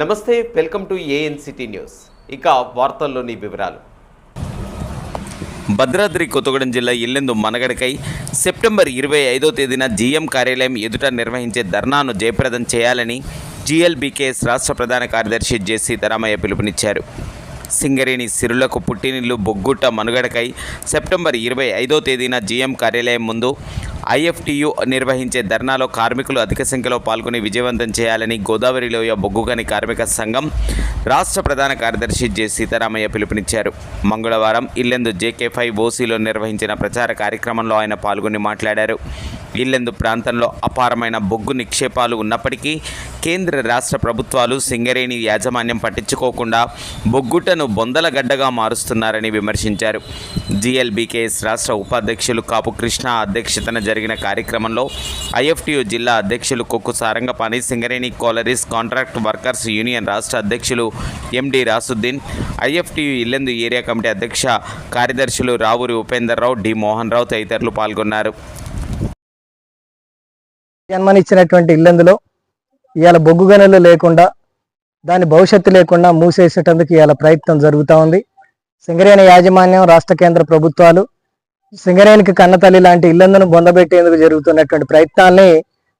నమస్తే welcome to ANCT news. ఇక వార్తల్లోని వివరాలు. భద్రాద్రి కొత్తగూడెం జిల్లా ఇల్లెందు మనగడకై సెప్టెంబర్ ఇరవై ఐదో తేదీన జీఎం కార్యాలయం ఎదుట నిర్వహించే ధర్నాను జయప్రదం చేయాలని జీఎల్బీకేఎస్ రాష్ట్ర ప్రధాన కార్యదర్శి జె సీతారామయ్య పిలుపునిచ్చారు. సింగరేణి సిరులకు పుట్టినిల్లు బొగ్గుట్ట మనుగడకై సెప్టెంబర్ ఇరవై ఐదో తేదీన జీఎం కార్యాలయం ముందు ఐఎఫ్టియు నిర్వహించే ధర్నాలో కార్మికులు అధిక సంఖ్యలో పాల్గొని విజయవంతం చేయాలని గోదావరిలోయ బొగ్గుగని కార్మిక సంఘం రాష్ట్ర ప్రధాన కార్యదర్శి జె సీతారామయ్య పిలుపునిచ్చారు. మంగళవారం ఇల్లెందు జేకే ఫైవ్ ఓసీలో నిర్వహించిన ప్రచార కార్యక్రమంలో ఆయన పాల్గొని మాట్లాడారు. ఇల్లెందు ప్రాంతంలో అపారమైన బొగ్గు నిక్షేపాలు ఉన్నప్పటికీ కేంద్ర రాష్ట్ర ప్రభుత్వాలు సింగరేణి యాజమాన్యం పట్టించుకోకుండా బొగ్గుటను బొందలగడ్డగా మారుస్తున్నారని విమర్శించారు. జిఎల్బికేఎస్ రాష్ట్ర ఉపాధ్యక్షులు కాపు కృష్ణ అధ్యక్షతన జరిగిన కార్యక్రమంలో ఐఎఫ్టియు జిల్లా అధ్యక్షులు Kokku Sarangapani Singareni collieries contract workers union రాష్ట్ర అధ్యక్షులు MD Rasuddin IFTU Yellandu area committee అధ్యక్ష కార్యదర్శులు రావూరి ఉపేందర్రావు డి మోహన్ రావు తదితరులు పాల్గొన్నారు. జన్మనిచ్చినటువంటి ఇల్లందులో ఇవాళ బొగ్గు గనులు లేకుండా దాని భవిష్యత్తు లేకుండా మూసేసేటందుకు ఇవాళ ప్రయత్నం జరుగుతూ ఉంది. సింగరేణి యాజమాన్యం రాష్ట్ర కేంద్ర ప్రభుత్వాలు సింగరేణికి కన్నతల్లి లాంటి ఇల్లందును బొందబెట్టేందుకు జరుగుతున్నటువంటి ప్రయత్నాల్ని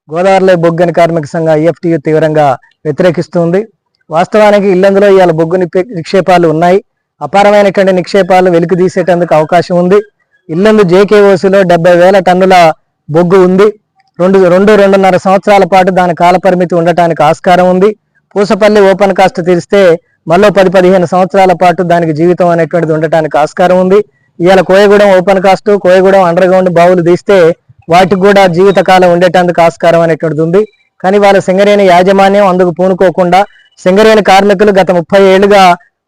గోదావరిలో బొగ్గని కార్మిక సంఘం ఐఎఫ్టియు తీవ్రంగా వ్యతిరేకిస్తుంది. వాస్తవానికి ఇల్లందులో ఇవాళ బొగ్గు నిక్షేపాలు ఉన్నాయి. అపారమైనటువంటి నిక్షేపాలు వెలికి తీసేటందుకు అవకాశం ఉంది. ఇల్లందు జేకేఓసీలో డెబ్బై వేల టన్నుల బొగ్గు ఉంది. రెండు రెండు రెండున్నర సంవత్సరాల పాటు దాని కాల పరిమితి ఉండటానికి ఆస్కారం ఉంది. పూసపల్లి ఓపెన్ కాస్ట్ తీరిస్తే మళ్ళీ పది పదిహేను సంవత్సరాల పాటు దానికి జీవితం అనేటువంటిది ఉండటానికి ఆస్కారం ఉంది. ఇవాళ Koyagudem open cast Koyagudem under ground బావులు తీస్తే వాటికి కూడా జీవితకాలం ఉండేటందుకు ఆస్కారం అనేటువంటిది ఉంది. కానీ వాళ్ళ సింగరేణి యాజమాన్యం అందుకు పూనుకోకుండా సింగరేణి కార్మికులు గత ముప్పై ఏళ్ళుగా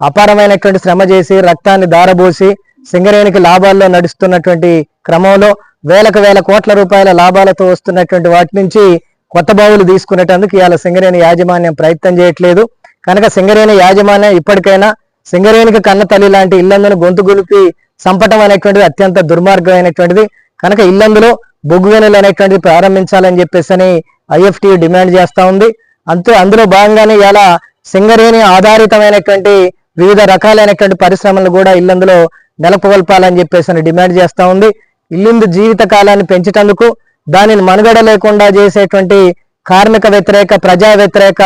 అపారమైనటువంటి శ్రమ చేసి రక్తాన్ని దారబోసి సింగరేణికి లాభాల్లో నడుస్తున్నటువంటి క్రమంలో వేలకు వేల కోట్ల రూపాయల లాభాలతో వస్తున్నటువంటి వాటి నుంచి కొత్త బావులు తీసుకునేటందుకు ఇవాళ సింగరేణి యాజమాన్యం ప్రయత్నం చేయట్లేదు. కనుక సింగరేణి యాజమాన్యం ఇప్పటికైనా సింగరేణికి కన్న తల్లి లాంటి ఇల్లందును గొంతు గులిపి సంపటం అనేటువంటిది అత్యంత దుర్మార్గమైనటువంటిది. కనుక ఇల్లందులో బొగ్గు గనులు అనేటువంటిది ప్రారంభించాలని చెప్పేసి అని ఐఎఫ్టి డిమాండ్ చేస్తా ఉంది. అంతే అందులో భాగంగానే ఇలా సింగరేణి ఆధారితమైనటువంటి వివిధ రకాలైనటువంటి పరిశ్రమలు కూడా ఇల్లందులో నెలకొల్పాలని చెప్పేసి అని డిమాండ్ చేస్తా ఉంది. ఇల్లుంది జీవిత కాలాన్ని పెంచటందుకు దానిని మనుగడ లేకుండా చేసేటువంటి కార్మిక వ్యతిరేక ప్రజా వ్యతిరేక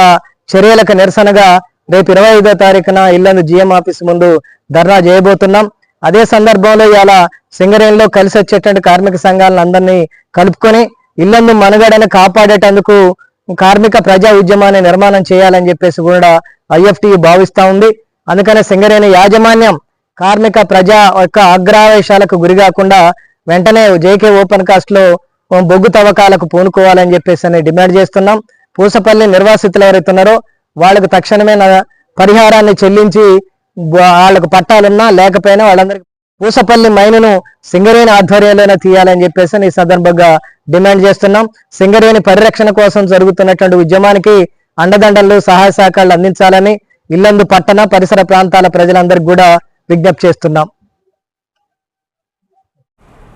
చర్యలకు నిరసనగా రేపు ఇరవై ఐదో తారీఖున ఇల్లందు జిఎం ఆఫీస్ ముందు ధర్నా చేయబోతున్నాం. అదే సందర్భంలో ఇలా సింగరేణిలో కలిసి వచ్చేటువంటి కార్మిక సంఘాలను అందరినీ కలుపుకొని ఇల్లందు మనుగడను కాపాడేటందుకు కార్మిక ప్రజా ఉద్యమాన్ని నిర్మాణం చేయాలని చెప్పేసి కూడా ఐఎఫ్టి భావిస్తా ఉంది. అందుకనే సింగరేణి యాజమాన్యం కార్మిక ప్రజా యొక్క అగ్రావేశాలకు గురి కాకుండా వెంటనే జేకే ఓపెన్ కాస్ట్లో బొగ్గు తవ్వకాలకు పూనుకోవాలని చెప్పేసి అని డిమాండ్ చేస్తున్నాం. పూసపల్లి నిర్వాసితులు ఎవరైతే ఉన్నారో వాళ్ళకు తక్షణమే పరిహారాన్ని చెల్లించి వాళ్ళకు పట్టాలున్నా లేకపోయినా వాళ్ళందరికీ పూసపల్లి మైనును సింగరేణి ఆధ్వర్యంలోనే తీయాలని చెప్పేసి ఈ సందర్భంగా డిమాండ్ చేస్తున్నాం. సింగరేణి పరిరక్షణ కోసం జరుగుతున్నటువంటి ఉద్యమానికి అండదండలు సహాయ సహకారాలు అందించాలని ఇల్లందు పట్టణ పరిసర ప్రాంతాల ప్రజలందరికీ కూడా విజ్ఞప్తి చేస్తున్నాం.